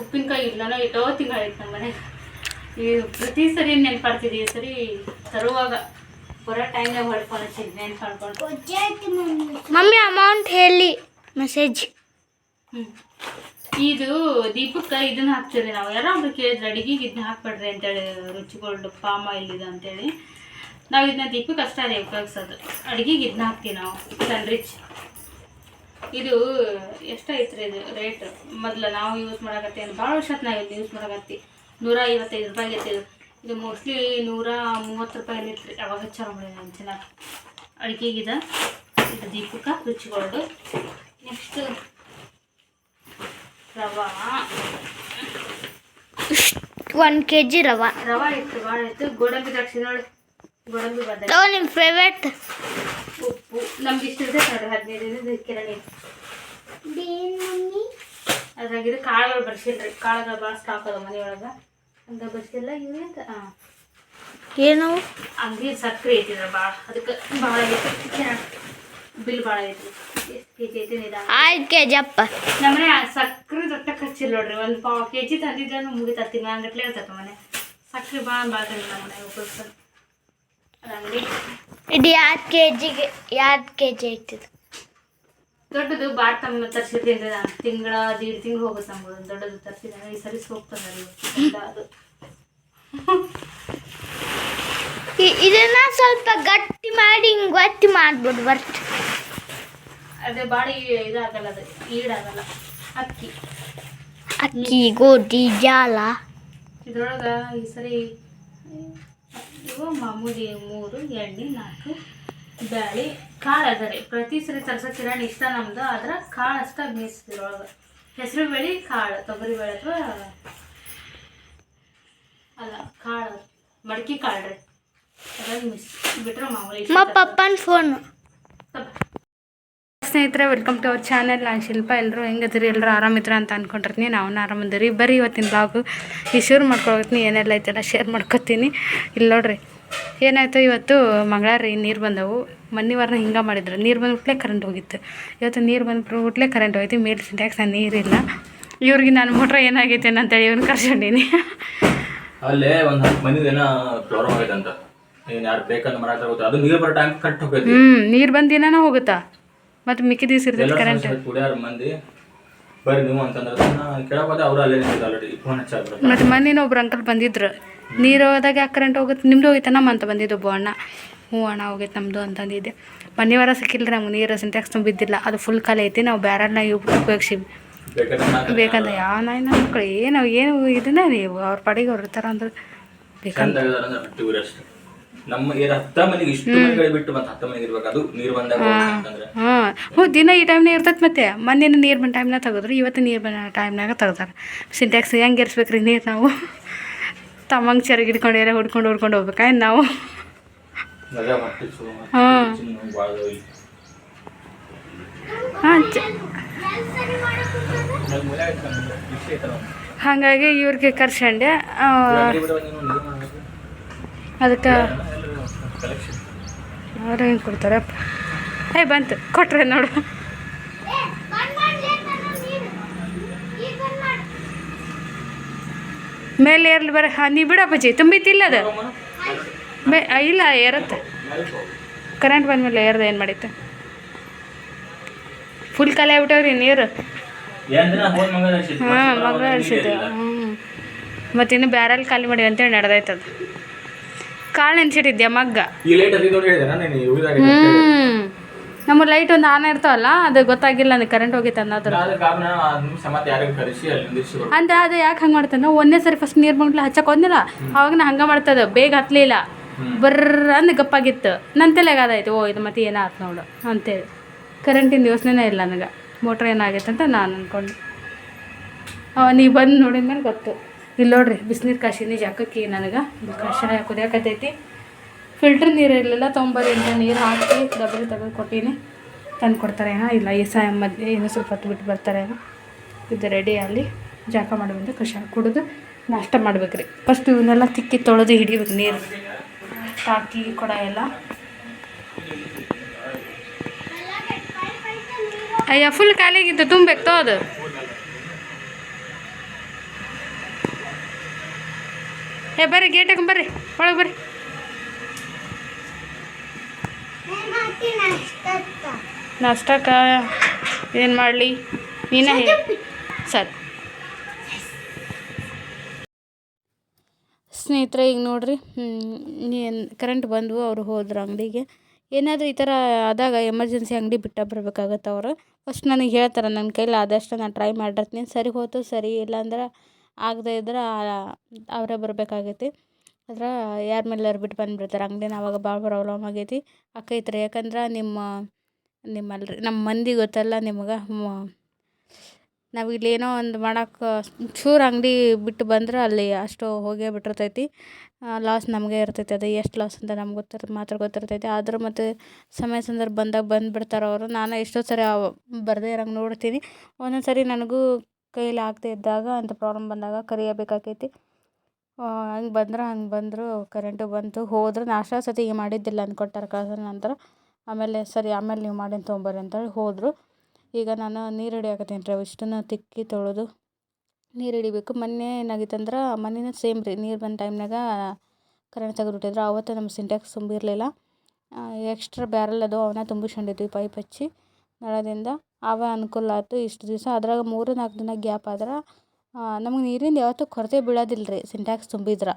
ಉಪ್ಪಿನಕಾಯಿ ಇರಲಿಲ್ಲ ಎಷ್ಟೋ ತಿಂಗಳಾಯ್ತು ನಮ್ಮ ಮನೆಗೆ. ಈ ಪ್ರತಿ ಸರಿ ನೆನ್ಪಾಡ್ತಿದ್ವಿ ಈ ಸರಿ ತರುವಾಗ ಬರೋ ಟೈಮ್ನಾಗ ಹೊಡ್ಕೊಂಡು ಹಚ್ಚಿದ್ವಿ ನೆನ್ಪು ಮಾಡ್ಕೊಂಡು
ಮಮ್ಮಿ ಅಮೌಂಟ್ ಹೇಳಿ ಮೆಸೇಜ್
ಹ್ಞೂ ಇದು ದೀಪಕ್ಕೆ ಇದನ್ನ ಹಾಕ್ತೀವಿ ನಾವು. ಯಾರೋ ಒಬ್ರು ಕೇಳಿದ್ರೆ ಅಡಿಗೆಗೆ ಇದನ್ನ ಹಾಕ್ಬೇಡ್ರಿ ಅಂತೇಳಿ ರುಚಿಗೋಲ್ಡ್ ಪಾಮ್ ಇದು ಅಂತೇಳಿ ನಾವು ಇದನ್ನ ದೀಪಕ್ಕೆ ಅಷ್ಟೇ ಉಪಯೋಗಿಸೋದು. ಅಡುಗೆಗೆ ಇದನ್ನ ಹಾಕ್ತೀವಿ ನಾವು. ಸನ್ ರಿಚ್ ಇದು ಎಷ್ಟೈತ್ರಿ ಇದು ರೇಟ್ ಮೊದಲು ನಾವು ಯೂಸ್ ಮಾಡಕತ್ತೀವಿ ಭಾಳ ವರ್ಷ ನಾವು ಯೂಸ್ ಮಾಡಕತ್ತಿ. ನೂರ ಐವತ್ತೈದು ರೂಪಾಯಿ ಐತಿ ಇದು. ಇದು ಮೋಸ್ಟ್ಲಿ ನೂರ ಮೂವತ್ತು ರೂಪಾಯಿ ಇತ್ತು ರೀ ಅವಾಗ ಹಚ್ಚಾರ ಮಾಡಿ ನಾನು ಚೆನ್ನಾಗಿ. ಅಡಿಗೆಗಿದ ಇದು. ದೀಪಕ್ಕೆ ರುಚಿಗೋಲ್ಡು ನೆಕ್ಸ್ಟ್ ರವಾ.
ಒನ್ ಕೆ ಜಿ ರವ.
ರವಾ ಇತ್ತು ಭಾಳ ಇತ್ತು. ಗೋಡಂಬಿ ದ್ರಾಕ್ಷಿ ನೋಡಿ. ಗೋಡಂಬಿ ಬದನೆ
ತಗೋ ನಿಮ್ಮ ಫೇವ್ರೇಟ್
ಉಪ್ಪು. ನಮ್ಗೆ ಇಷ್ಟ ಇರ್ತೈತೆ ನೋಡ್ರಿ ಹದಿನೈದು ದಿನದ ಕಿರಾಣಿ ಅದ್ರಾಗಿದ್ದು ಕಾಳುಗಳು ಬರ್ಸಿಲ್ರಿ ಕಾಳುಗಳು ಭಾಳ ಸ್ಟಾಕ್ ಅದ ಮನೆಯೊಳಗೆ. ಹಂಗ ಬರ್ಸಿಲ್ಲ ಇವೇಂತ ಹಾಂ
ಏನು?
ಅಂಗಡಿ ಸಕ್ಕರೆ ಐತಿದ್ರ ಭಾಳ. ಅದಕ್ಕೆ ಭಾಳ ಐತಿ. ಬಿಲ್ ಭಾಳ ಐತಿ. ಎಷ್ಟು ಕೆ ಜಿ
ಅಪ್ಪ.
ನಮ್ಮನೆ ಸಕ್ಕರೆ ದೊಡ್ಡ ಖರ್ಚಿಲ್ಲ ನೋಡ್ರಿ. ಒಂದು ಪಾವು ಕೆ ಜಿ ತಂದಿದ್ರೂ ಮುಗಿತ ತಿಂಗಳಂಗಟ್ಲೆ ಇರ್ತೈತೆ ಮನೆ. ಸಕ್ಕರೆ ಭಾಳ ಭಾಳ ತಂದಿಲ್ಲ ನಮ್ಮ ಮನೆ ಉಪಯೋಗಿಸೋದು ಅಂಗಡಿ
ಇದು ಎರಡು ಕೆ ಜಿಗೆ ಎರಡು ಕೆ ಜಿ ಐತಿದು
ದೊಡ್ಡದು ಬಾಟ್ ತಮ್ಮ ತರ್ಸಿದ್ರಿಂದ ತಿಂಗಳ ದೀಡ್ ತಿಂಗಳು ಹೋಗುತ್ತೆ ನಮ್ಗೆ ದೊಡ್ಡದು ತರ್ಸಿದ್ರೆ ಈ ಸರಿ ಹೋಗ್ತದೆ ಅದು
ಇದನ್ನ ಸ್ವಲ್ಪ ಗಟ್ಟಿ ಮಾಡಿ ಹಿಂಗೆ ಗಟ್ಟಿ ಮಾಡ್ಬೋದು ಬರ್ತ
ಅದೇ ಬಾಡಿ ಇದಾಗಲ್ಲ ಅದು. ಈಡಾಗಲ್ಲ. ಅಕ್ಕಿ.
ಅಕ್ಕಿ ಗೋಧಿ ಜಾಲ.
ಇದ್ರೊಳಗ ಈ ಸರಿ ಮಾಮೂಲಿ ಮೂರು ಎಣ್ಣೆ ನಾಲ್ಕು ಬ್ಯಾಳಿ ಕಾಳು ಅದ ರೀ ಪ್ರತಿ ಸರಿ ತರ್ಸೋ ಕಿರಾಣಿ ಇಷ್ಟ ನಮ್ದು ಆದ್ರೆ ಕಾಳು ಅಷ್ಟ ಬೇಯಿಸ್ತಿದ್ರೊಳಗೆ ಹೆಸರು ಬೇಳೆ ಕಾಳು ತೊಗರಿ ಬೇಳೆ ಅಥವಾ ಅಲ್ಲ ಕಾಳು ಮಡಕಿ ಕಾಳು ರೀ. ಅದ್ರಾಗ ಮಿಸ್ ಬಿಟ್ರೆ ಮಾಮೂಲಿ
ಪಪ್ಪನ ಫೋನು
ಸ್ನೇಹಿತರೆ ವೆಲ್ಕಮ್ ಟು ಅವರ್ ಚಾನಲ್ ನಾನು ಶಿಲ್ಪ. ಎಲ್ಲರೂ ಹೆಂಗದಿರಿ? ಎಲ್ಲರೂ ಆರಾಮಿದ್ರ ಅಂತ ಅನ್ಕೊಂಡಿರ್ತೀನಿ. ನಾವು ಆರಾಮದಿರಿ. ಬರೀ ಇವತ್ತಿನ ಬ್ಲಾಗು ಈ ಶೇರ್ ಮಾಡ್ಕೊಳ್ತೀನಿ ಏನೆಲ್ಲ ಐತೆಲ್ಲ ಶೇರ್ ಮಾಡ್ಕೊತೀನಿ. ಇಲ್ಲಿ ನೋಡ್ರಿ. ಏನಾಯ್ತು ಇವತ್ತು ಮಂಗಳಾರಿ ನೀರು ಬಂದವು. ಮೊನ್ನೆ ವಾರನ ಹಿಂಗೆ ಮಾಡಿದ್ರು. ನೀರು ಬಂದ್ಬಿಟ್ಲೆ ಕರೆಂಟ್ ಹೋಗಿತ್ತು. ಇವತ್ತು ನೀರು ಬಂದ್ಬಿಟ್ಲೆ ಕರೆಂಟ್ ಹೋಯ್ತು. ಮೇಲ್ ಸಿಂಟ್ಯಾಕ್ಸ್ ನೀರಿಲ್ಲ ಇವ್ರಿಗೆ ನಾನು ಮೋಟ್ರ್ ಏನಾಗೈತೆ ಅಂತೇಳಿ ಇವ್ನ ಕರ್ಸ್ಕೊಂಡೀನಿ.
ಅಲ್ಲೇ ಒಂದು ಹತ್ತು ಮಂದಿದೇನ ಪ್ರಾಬ್ಲಮ್ ಆಗೈತೆ ಅಂತ. ಏನು ಯಾರು ಬೇಕಂತ ಮಾಡಕ್ಕೆ ಹೋಗುತ್ತೆ ಅದು ನೀರು ಬರೋ ಟ್ಯಾಂಕ್ ಕಟ್ ಹೋಗೈತಿ.
ಹ್ಞೂ ನೀರು ಬಂದ ದಿನಾನ ಹೋಗುತ್ತಾ? ಮತ್ತು ಮಿಕ್ಕಿ ದಿವಸ ಇರ್ತೈತೆ ಕರೆಂಟ್
ಕುಡಿಯಾರು ಮಂದಿ ಬರ್ರಿ ನೀವು ಅಂತಂದ್ರೆ ನಾನು ಕೇಳಕ್ ಅವ್ರು ಅಲ್ಲೇ ನಿಂತಿದ್ದು ಆಲ್ರೆಡಿ ಫೋನ್ ಹಚ್ಚಾದ್ರು
ಮತ್ತು ಮೊನ್ನೆ ಒಬ್ರು ಅಂಕಲ್ ಬಂದಿದ್ರು. ನೀರು ಹೋದಾಗ ಯಾಕೆ ಕರೆಂಟ್ ಹೋಗುತ್ತೆ. ನಿಮ್ಮದು ಹೋಗಿತ್ತ? ನಮ್ಮ ಅಂತ ಬಂದಿದ್ದು ಒಬ್ಬ ಅಣ್ಣ. ಹ್ಞೂ ಅಣ್ಣ ಹೋಗೈತೆ ನಮ್ಮದು ಅಂತಂದಿದ್ದೆ ಮನೆ ವಾರ ಸಿಕ್ಕಿಲ್ಲ ನಮ್ಗೆ ನೀರು ಸಿಂಟ್ಯಾಕ್ಸ್ ತುಂಬಿದ್ದಿಲ್ಲ ಅದು ಫುಲ್ ಖಾಲಿ ಐತಿ. ನಾವು ಬ್ಯಾರಲ್ನ ಉಪಯೋಗಿಸಿವಿ.
ಬೇಕಾದ್ರೆ
ಬೇಕಂದ್ರೆ ಯಾವ ನಾಯಿನ ಮಕ್ಕಳು ಏನು ಏನು ಇದನ್ನ ನೀವು ಅವ್ರ ಪಾಡಿಗೆ ಅವ್ರ ಇರ್ತಾರ ಅಂದ್ರೆ ಹಾಂ. ಹ್ಞೂ ದಿನ ಈ ಟೈಮ್ನಾಗ ಇರ್ತೈತೆ ಮತ್ತೆ. ಮೊನ್ನೆ ನೀರು ಬಂದ ಟೈಮ್ನಾಗ ತೆಗೆದ್ರು ಇವತ್ತು ನೀರು ಬಂದ ಟೈಮ್ನಾಗ ತೆಗ್ದಾರೆ. ಸಿಂಟ್ಯಾಕ್ಸ್ ಹೆಂಗೆ ಇರಿಸ್ಬೇಕ್ರಿ ನೀರು ನಾವು? ತಮ್ಮಂಗೆ ಚರಗಿ ಹಿಡ್ಕೊಂಡು ಹುಡ್ಕೊಂಡು ಹುಡ್ಕೊಂಡು ಹೋಗ್ಬೇಕಾ? ನಾವು? ಹಾಂ. ಹಾಗಾಗಿ ಇವ್ರಿಗೆ
ಕರ್ಸಂಡೆ
ಅದಕ್ಕೆ. ಅವ್ರು ಹೆಂಗೆ ಕೊಡ್ತಾರಪ್ಪ? ಏ ಬಂತು. ಕೊಟ್ರೆ ನೋಡು. ಮೇಲೆ ಏರ್ಲಿ ಬರ ಹಾಂ ನೀ ಬಿಡಪ್ಪಜ್ಜಿ ತುಂಬಿತ್ತಿಲ್ಲ ಅದು. ಇಲ್ಲ ಏರುತ್ತೆ. ಕರೆಂಟ್ ಬಂದಮೇಲೆ ಏರ್ದು ಏನು ಮಾಡಿತ್ತು? ಫುಲ್ ಖಾಲಿ ಆಗ್ಬಿಟ್ಟವ್ರಿ ನೀರು. ಹಾಂ
ಮತ್ತೆ
ಮಗ ಅನಿಸಿದ್ದು ಹ್ಞೂ ಮತ್ತು ಇನ್ನು ಬ್ಯಾರಲ್ಲಿ ಖಾಲಿ ಮಾಡಿ ಅಂತೇಳಿ ನಡೆದೈತದ ಕಾಳು ನೆನ್ಸಿಟ್ಟಿದ್ದೆ ಮಗ್ಗ? ಹ್ಞೂ ನಮ್ಮ ಲೈಟ್ ಒಂದು ಆನ್ ಇರ್ತಾವಲ್ಲ ಅದು ಗೊತ್ತಾಗಿಲ್ಲ ಅಂದ್ರೆ ಕರೆಂಟ್ ಹೋಗಿತ್ತು ಅನ್ನೋದ್ರ
ಅದ್ರ
ಅಂದ್ರೆ ಅದು ಯಾಕೆ ಹಂಗೆ ಮಾಡ್ತಾನೆ ಒಂದೇ ಸರಿ ಫಸ್ಟ್ ನೀರು ಬಂಗ್ಲ ಹಚ್ಚಕ್ಕೆ ಹೋದ್ನಿಲ್ಲ ಅವಾಗ ನಾ ಹಂಗೆ ಮಾಡ್ತದ ಬೇಗ ಹತ್ತಲಿಲ್ಲ ಬರ್ರ ಅಂದ್ ಗಪ್ಪಾಗಿತ್ತು. ನನ್ನ ತಲೆಗೆ ಅದಾಯ್ತು ಓ ಇದು ಮತ್ತೆ ಏನಾಯ್ತು ನೋಡು ಅಂತೇಳಿ. ಕರೆಂಟಿನ ಯೋಚನೆನೇ ಇಲ್ಲ ನನಗೆ. ಮೋಟ್ರ್ ಏನಾಗೈತೆ ಅಂತ ನಾನು ಅಂದ್ಕೊಂಡು ಅವ ನೀವು ಬಂದು ನೋಡಿದ್ಮೇಲೆ ಗೊತ್ತು. ಇಲ್ಲಿ ನೋಡ್ರಿ ಬಿಸಿನೀರು ಕಾಶಿನಿ ಜಾಕಕ್ಕೆ ನನಗೆ ಕಷಾಯ ಕುದಿಯಾಕತೈತಿ ಫಿಲ್ಟರ್ ನೀರು ಇರಲಿಲ್ಲ ತೊಗೊಂಬರಿ ಅಂತ ನೀರು ಹಾಕಿ ಡಬರಿ ತೆಗೆದು ಕೊಟ್ಟೀನಿ. ತಂದು ಕೊಡ್ತಾರೆ ಹಾಂ ಇಲ್ಲ ಈ ಸಾಯ ಮಧ್ಯೆ ಇನ್ನೂ ಸ್ವಲ್ಪ ಹೊತ್ತು ಬಿಟ್ಟು ಬರ್ತಾರೆ ಇದು ರೆಡಿ ಅಲ್ಲಿ ಜಾಕ ಮಾಡೋದ್ರಿಂದ ಕಷಾಯ ಕುಡಿದು ನಾಷ್ಟ ಮಾಡ್ಬೇಕ್ರಿ. ಫಸ್ಟ್ ಇವನ್ನೆಲ್ಲ ತಿಕ್ಕಿ ತೊಳೆದು ಹಿಡಿಬೇಕು ನೀರು. ಹಾಕಿ ಕೊಡ ಎಲ್ಲ. ಅಯ್ಯ ಫುಲ್ ಖಾಲಿಯಾಗಿತ್ತು ತುಂಬೇಕು ತೋ ಅದು ಏ, ಬರ್ರಿ ಗೇಟ್ ಬರ್ರಿ, ಒಳಗೆ ಬರ್ರಿ. ನಾಷ್ಟಕ್ಕ ಏನು ಮಾಡಲಿ? ನೀನ ಹೇಳಿ. ಸರಿ. ಸ್ನೇಹಿತರೆ, ಈಗ ನೋಡ್ರಿ ಕರೆಂಟ್ ಬಂದವು, ಅವರು ಹೋದ್ರು ಅಂಗಡಿಗೆ. ಏನಾದರೂ ಈ ಥರ ಆದಾಗ ಎಮರ್ಜೆನ್ಸಿ ಅಂಗಡಿ ಬಿಟ್ಟ ಬರ್ಬೇಕಾಗತ್ತೆ ಅವರು. ಫಸ್ಟ್ ನನಗೆ ಹೇಳ್ತಾರೆ ನನ್ನ ಕೈಲಿ ಆದಷ್ಟು ನಾನು ಟ್ರೈ ಮಾಡಿರ್ತೀನಿ ಸರಿ ಹೋಯ್ತು ಸರಿ ಇಲ್ಲಾಂದ್ರೆ ಆಗದೆ ಇದ್ರೆ ಅವರೇ ಬರಬೇಕಾಗೈತಿ ಅದ್ರ ಯಾರ ಯಾರು ಬಿಟ್ಟು ಬಂದುಬಿಡ್ತಾರೆ. ಅಂಗಡಿನ ಅವಾಗ ಭಾಳ ಪ್ರಾಬ್ಲಮ್ ಆಗೈತಿ. ಆಕೈತ್ರಿ ಯಾಕಂದ್ರೆ ನಿಮ್ಮ, ನಿಮ್ಮಲ್ರಿ ನಮ್ಮ ಮಂದಿ ಗೊತ್ತಲ್ಲ ನಿಮ್ಗೆ. ನಾವು ಇಲ್ಲಿ ಏನೋ ಒಂದು ಮಾಡೋಕೆ ಚೂರು ಅಂಗಡಿ ಬಿಟ್ಟು ಬಂದ್ರೆ ಅಲ್ಲಿ ಅಷ್ಟು ಹೋಗೇ ಬಿಟ್ಟಿರ್ತೈತಿ. ಲಾಸ್ ನಮಗೆ ಇರ್ತೈತಿ. ಅದು ಎಷ್ಟು ಲಾಸ್ ಅಂತ ನಮ್ಗೆ ಗೊತ್ತಿರ್, ಮಾತ್ರ ಗೊತ್ತಿರ್ತೈತಿ. ಆದರೂ ಮತ್ತು ಸಮಯ ಸಂದರ್ಭ ಬಂದಾಗ ಬಂದುಬಿಡ್ತಾರೆ ಅವರು. ನಾನು ಎಷ್ಟೋ ಸರಿ ಬರದೇ ಇರೋಂಗೆ ನೋಡ್ತೀನಿ. ಒಂದೊಂದು ಸರಿ ನನಗೂ ಕೈಯಲ್ಲಿ ಆಗದೇ ಇದ್ದಾಗ ಅಂಥ ಪ್ರಾಬ್ಲಮ್ ಬಂದಾಗ ಕರಿಯಬೇಕಾಕೈತಿ. ಹಂಗೆ ಬಂದ್ರೆ ಹಂಗೆ ಬಂದರು ಕರೆಂಟು ಬಂತು, ಹೋದ್ರೆ, ನಾಷ್ಟ ಸತಿಗೆ ಮಾಡಿದ್ದಿಲ್ಲ ಅಂದ್ಕೊಟ್ಟಾರೆ ಕಳ್ಸಿದ ನಂತರ. ಆಮೇಲೆ ಸರಿ, ಆಮೇಲೆ ನೀವು ಮಾಡಿದ್ದು ತೊಗೊಂಬರ್ರಿ ಅಂತೇಳಿ ಹೋದರು. ಈಗ ನಾನು ನೀರು ಹಿಡಿಯಾಕತ್ತೀನಿ ರೀ ಇಷ್ಟನ್ನು ತಿಕ್ಕಿ ತೊಳೆದು ನೀರು ಹಿಡಿಬೇಕು. ಮೊನ್ನೆ ಏನಾಗಿತ್ತಂದ್ರೆ ಮೊನ್ನೆನೂ ಸೇಮ್ ರೀ, ನೀರು ಬಂದ ಟೈಮ್ನಾಗ ಕರೆಂಟ್ ತೆಗೆದ್ಬಿಟ್ಟಿದ್ರು ಆವತ್ತು ನಮ್ಮ ಸಿಂಟ್ಯಾಕ್ಸ್ ತುಂಬಿರಲಿಲ್ಲ ಎಕ್ಸ್ಟ್ರಾ ಬ್ಯಾರಲ್ ಅದು ಅವನ್ನ ತುಂಬಿಸ್ಕೊಂಡಿದ್ವಿ ಪೈಪ್ ಹಚ್ಚಿ. ನಳದಿಂದ, ಅವ ಅನುಕೂಲ ಆಯ್ತು. ಇಷ್ಟು ದಿವಸ, ಅದ್ರಾಗ ಮೂರು ನಾಲ್ಕು ದಿನ ಗ್ಯಾಪ್ ಆದ್ರೆ ನಮಗೆ ನೀರಿಂದು ಯಾವತ್ತೂ ಕೊರತೆ ಬೀಳೋದಿಲ್ಲ ರೀ ಸಿಂಟ್ಯಾಕ್ಸ್ ತುಂಬಿದ್ರೆ.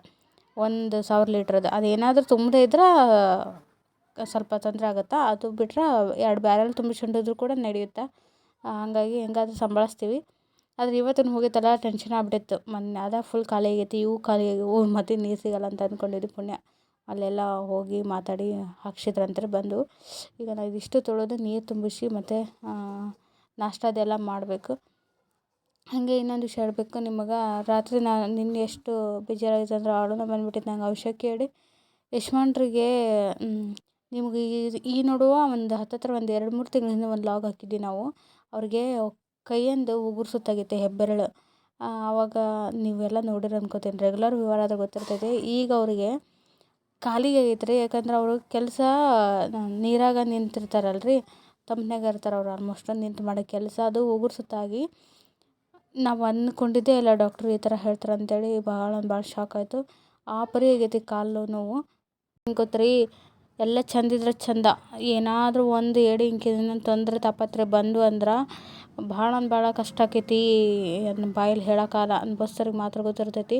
ಒಂದು ಸಾವಿರ ಲೀಟ್ರದ್ದು ಏನಾದರೂ ತುಂಬದೇ ಇದ್ರೆ ಸ್ವಲ್ಪ ತೊಂದರೆ ಆಗುತ್ತೆ? ಅದು ಬಿಟ್ರೆ ಎರಡು ಬ್ಯಾರಲ್ ತುಂಬಿಸ್ಕೊಂಡಿದ್ರು ಕೂಡ ನಡೆಯುತ್ತೆ? ಹಾಗಾಗಿ ಹೆಂಗಾದ್ರೂ ಸಂಭಾಳಿಸ್ತೀವಿ. ಆದ್ರೆ ಇವತ್ತಿನ ಹೋಗಿತ್ತಲ್ಲ ಟೆನ್ಷನ್ ಆಗ್ಬಿಟ್ಟಿತ್ತು. ಮೊನ್ನೆ ಅದ ಫುಲ್ ಖಾಲಿ ಆಗೈತಿ, ಇವು ಖಾಲಿ ಆಗ್ಯಾವು ಮತ್ತೆ ನೀರು ಸಿಗಲ್ಲ ಅಂತ ಅಂದ್ಕೊಂಡಿದ್ವಿ ಪುಣ್ಯ. ಅಲ್ಲೆಲ್ಲ ಹೋಗಿ ಮಾತಾಡಿ ಹಾಕ್ಸಿದ್ರಂತಾರೆ ಬಂದು. ಈಗ ನಾವು ಇದಿಷ್ಟು ತೊಳೆದು ನೀರು ತುಂಬಿಸಿ ಮತ್ತು ನಾಷ್ಟ ಅದೆಲ್ಲ ಮಾಡಬೇಕು. ಹಾಗೆ ಇನ್ನೊಂದು ವಿಷಯ ಹೇಳಬೇಕು, ನಿಮಗೆ ರಾತ್ರಿ ನಾನು ನಿನ್ನೆ ಎಷ್ಟು ಬೇಜಾರಾಗಿತ್ತು ಅಂದ್ರೆ ಆಡೋಣ ಬಂದ್ಬಿಟ್ಟಿತ್ತು ನಂಗೆ ಔಷಧ ಕೇಳಿ ಯಶ್ವಂಟ್ರಿಗೆ ನಿಮ್ಗೆ ಈ ನಡುವ ಒಂದು ಹತ್ತತ್ರ ಒಂದು ಎರಡು ಮೂರು ತಿಂಗಳಿಂದ ಒಂದು ಲಾಗ್ ಹಾಕಿದ್ವಿ ನಾವು. ಅವ್ರಿಗೆ ಕೈಯಿಂದ ಉಗುರು ಸುತ್ತಾಗೈತೆ ಹೆಬ್ಬೆರಳು. ಆವಾಗ ನೀವೆಲ್ಲ ನೋಡಿರಿ ಅನ್ಕೋತೀನಿ ರೆಗ್ಯುಲರ್ ವಿವರ ಆದ್ರೆ ಗೊತ್ತಿರ್ತೈತೆ. ಈಗ ಅವರಿಗೆ ಖಾಲಿಗೆ ಆಗೈತೆ ರೀ ಯಾಕಂದ್ರೆ ಅವರು ಕೆಲಸ ನೀರಾಗ ನಿಂತಿರ್ತಾರಲ್ರಿ. ತಂಪ್ನ್ಯಾಗ ಇರ್ತಾರೆ ಅವ್ರು ಆಲ್ಮೋಸ್ಟ್ ನಿಂತು ಮಾಡೋ ಕೆಲಸ, ಅದು ಉಗುರು ಸುತ್ತಾಗಿ ನಾವು ಅಂದ್ಕೊಂಡಿದ್ದೆ ಇಲ್ಲ ಡಾಕ್ಟ್ರು ಈ ಥರ ಹೇಳ್ತಾರೆ ಅಂತೇಳಿ ಭಾಳ ಭಾಳ ಶಾಕ್ ಆಯಿತು. ಆ ಪರಿ ಆಗೈತಿ ಕಾಲು ನೋವು. ಗೊತ್ತ್ರಿ? ಎಲ್ಲ ಚಂದಿದ್ರೆ ಚಂದ. ಏನಾದರೂ ಒಂದು ಏಡಿ ಇಂಕಿನ ತೊಂದರೆ ತಾಪತ್ರೆ ಬಂದು ಅಂದ್ರೆ ಭಾಳ ಅಂದ್ರೆ ಭಾಳ ಕಷ್ಟ ಆಕೈತಿ ಅದನ್ನ ಬಾಯಲ್ಲಿ ಹೇಳೋಕ್ಕಾಗಲ್ಲ. ಅನ್ಭವ್ಸೋರಿಗೆ ಮಾತ್ರ ಗೊತ್ತಿರ್ತೈತಿ.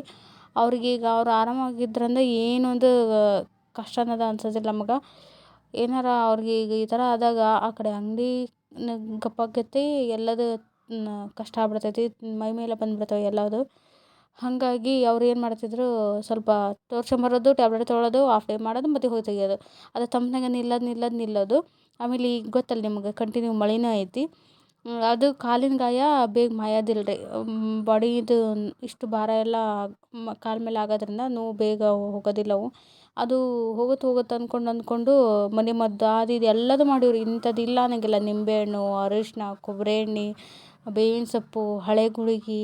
ಅವ್ರಿಗೀಗ ಅವ್ರು ಆರಾಮಾಗಿದ್ರಂದ್ರೆ ಏನೊಂದು ಕಷ್ಟ ಅನ್ನೋದು ಅನ್ಸೋದಿಲ್ಲ ನಮ್ಗೆ ಏನಾರ ಅವ್ರಿಗೆ ಈಗ ಈ ಥರ ಆದಾಗ ಆ ಕಡೆ ಅಂಗಡಿ ಗಪ್ಪಾಕೈತಿ, ಎಲ್ಲದು ಕಷ್ಟ ಆಗ್ಬಿಡ್ತೈತಿ, ಮೈ ಮೇಲೆ ಬಂದ್ಬಿಡ್ತಾವೆ ಎಲ್ಲದು ಹಾಗಾಗಿ ಅವ್ರು ಏನು ಮಾಡ್ತಿದ್ರು, ಸ್ವಲ್ಪ ತೋರ್ಸ್ಕೊಂಬರೋದು ಟ್ಯಾಬ್ಲೆಟ್ ತೊಗೊಳ್ಳೋದು ಆಫ್ ಡೇ ಮಾಡೋದು, ಮತ್ತು ಹೋಗಿ ತೆಗಿಯೋದು. ಅದು ತಂಪ್ನಾಗ ನಿಲ್ಲೋದು ನಿಲ್ಲೋದು ನಿಲ್ಲೋದು. ಆಮೇಲೆ ಈಗ ಗೊತ್ತಲ್ಲ ನಿಮ್ಗೆ ಕಂಟಿನ್ಯೂ ಮಳೆನೂ ಐತಿ. ಅದು ಕಾಲಿನ ಗಾಯ ಬೇಗ ಮಾಯೋದಿಲ್ಲ ರೀ ಬಾಡಿದು ಇಷ್ಟು ಭಾರ ಎಲ್ಲ ಕಾಲ ಮೇಲೆ ಆಗೋದ್ರಿಂದ ನೋವು ಬೇಗ ಹೋಗೋದಿಲ್ಲ ಅವು. ಅದು ಹೋಗುತ್ತೆ ಹೋಗುತ್ತೆ ಅಂದ್ಕೊಂಡು ಅಂದ್ಕೊಂಡು ಮನೆ ಮದ್ದು, ಅದು ಇದು ಎಲ್ಲದೂ ಮಾಡೀವ್ರಿ. ಇಂಥದ್ದು ಇಲ್ಲ ಅನ್ನೋಂಗಿಲ್ಲ ನಿಂಬೆಹಣ್ಣು ಅರಿಶಿನ ಕೊಬ್ಬರಿ ಎಣ್ಣೆ ಬೇವಿನ ಸೊಪ್ಪು, ಹಳೆ ಗುಳಿಗೆ,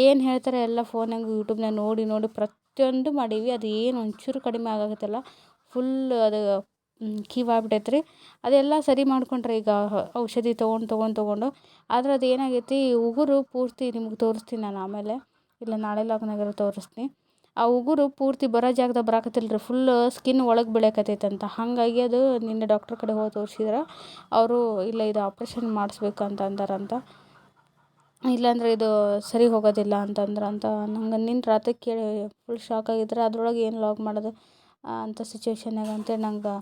ಏನು ಹೇಳ್ತಾರೆ ಎಲ್ಲ ಫೋನಾಗ ಯೂಟ್ಯೂಬ್ನಾಗ ನೋಡಿ ನೋಡಿ ಪ್ರತಿಯೊಂದು ಮಾಡೀವಿ. ಅದು ಏನು ಒಂಚೂರು ಕಡಿಮೆ ಆಗಾಕತ್ತಿಲ್ಲ. ಫುಲ್ ಅದು ಕೀವಾಗ್ಬಿಟ್ಟೈತೆ ರೀ ಅದೆಲ್ಲ ಸರಿ ಮಾಡ್ಕೊಂಡ್ರೆ ಈಗ ಔಷಧಿ ತೊಗೊಂಡು ತೊಗೊಂಡು ತೊಗೊಂಡು. ಆದ್ರೆ ಅದು ಏನಾಗೈತಿ, ಉಗುರು ಪೂರ್ತಿ ನಿಮ್ಗೆ ತೋರಿಸ್ತೀನಿ ನಾನು ಆಮೇಲೆ. ಇಲ್ಲ, ನಾಳೆ ಲಾಗ್ನಾಗಾರ ತೋರಿಸ್ತೀನಿ. ಆ ಉಗುರು ಪೂರ್ತಿ ಬರೋ ಜಾಗದಾಗ ಬರಾಕತ್ತಿಲ್ಲ ರೀ ಫುಲ್ ಸ್ಕಿನ್ ಒಳಗೆ ಬೀಳಕತ್ತೈತಂತ. ಹಾಗಾಗಿ ಅದು ನಿನ್ನೆ ಡಾಕ್ಟ್ರ್ ಕಡೆ ಹೋಗಿ ತೋರಿಸಿದ್ರೆ. ಅವರು, ಇಲ್ಲ, ಇದು ಆಪ್ರೇಷನ್ ಮಾಡಿಸ್ಬೇಕು ಅಂತ ಅಂದಾರಂತ. ಇಲ್ಲಾಂದ್ರೆ ಇದು ಸರಿ ಹೋಗೋದಿಲ್ಲ ಅಂತಂದ್ರೆ ಅಂತ ನಂಗೆ ನಿನ್ನೆ ರಾತ್ರಿ ಕೇಳಿ ಫುಲ್ ಶಾಕ್ ಆಗಿದ್ರೆ ಅದ್ರೊಳಗೆ ಏನು ಲಾಗ್ ಮಾಡೋದು ಅಂಥ ಸಿಚುವೇಶನ್ನಾಗ ಅಂತೇಳಿ ನಂಗೆ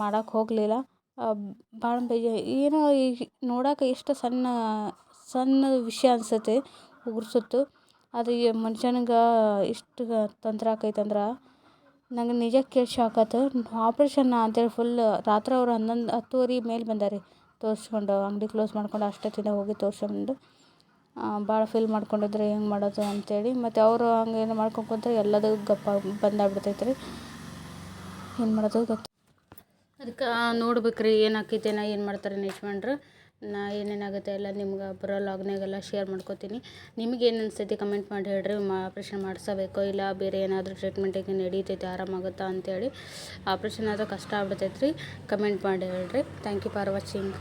ಮಾಡೋಕೆ ಹೋಗಲಿಲ್ಲ. ಭಾಳ ಬೇಜಾರು, ಏನೋ ಈ ನೋಡೋಕೆ ಎಷ್ಟು ಸಣ್ಣ ಸಣ್ಣ ವಿಷಯ ಅನ್ಸತ್ತೆ ಉಗುರು ಸುತ್ತು. ಅದು ಈ ಮನುಷ್ಯನಿಗೆ ಇಷ್ಟು ತೊಂದರೆ ಆಕೈತಂದ್ರೆ ನಂಗೆ ನಿಜ ಕೇಳಿ ಶಾಕ್ ಆಯ್ತು ಆಪ್ರೇಷನ್ನ ಅಂತೇಳಿ ಫುಲ್ ರಾತ್ರಿ ಅವ್ರು ಹನ್ನೊಂದು ಹತ್ತುವರೆ ಮೇಲೆ ಬಂದಾರೆ ತೋರಿಸ್ಕೊಂಡು, ಅಂಗಡಿ ಕ್ಲೋಸ್ ಮಾಡ್ಕೊಂಡು ಅಷ್ಟೊತ್ತಿಂದ ಹೋಗಿ ತೋರ್ಸ್ಕೊಂಡು ಭಾಳ ಫೀಲ್ ಮಾಡ್ಕೊಂಡಿದ್ರೆ ಹೆಂಗೆ ಮಾಡೋದು ಅಂತೇಳಿ. ಮತ್ತು ಅವರು ಹಂಗೇನು ಮಾಡ್ಕೊಂಡು ಕುಂತ್ರೆ ಎಲ್ಲದೂ ಗಪ್ಪ ಬಂದಾಗ್ಬಿಡ್ತೈತೆ ರೀ ಏನು ಮಾಡೋದು ಗೊತ್ತು ಅದಕ್ಕೆ ನೋಡ್ಬೇಕು ರೀ ಏನು ನಾ ಏನು ಮಾಡ್ತಾರೆ ಯಜಮಾನ್ರು. ನಾ ಏನೇನಾಗುತ್ತೆ ಎಲ್ಲ ನಿಮ್ಗೆ ಬರೋ ಲಾಗ್ನಾಗೆಲ್ಲ ಶೇರ್ ಮಾಡ್ಕೋತೀನಿ. ನಿಮ್ಗೆ ಏನು ಅನಿಸ್ತೈತಿ ಕಮೆಂಟ್ ಮಾಡಿ ಹೇಳ್ರಿ, ಮಾ ಆಪ್ರೇಷನ್ ಮಾಡಿಸಬೇಕೋ ಇಲ್ಲ ಬೇರೆ ಏನಾದರೂ ಟ್ರೀಟ್ಮೆಂಟಿಗೆ ನಡೀತೈತೆ ಆರಾಮಾಗುತ್ತಾ ಅಂತೇಳಿ. ಆಪ್ರೇಷನ್ ಆದರೆ ಕಷ್ಟ ಆಗ್ಬಿಡ್ತೈತೆ ರೀ ಕಮೆಂಟ್ ಮಾಡಿ ಹೇಳ್ರಿ. Thank you for watching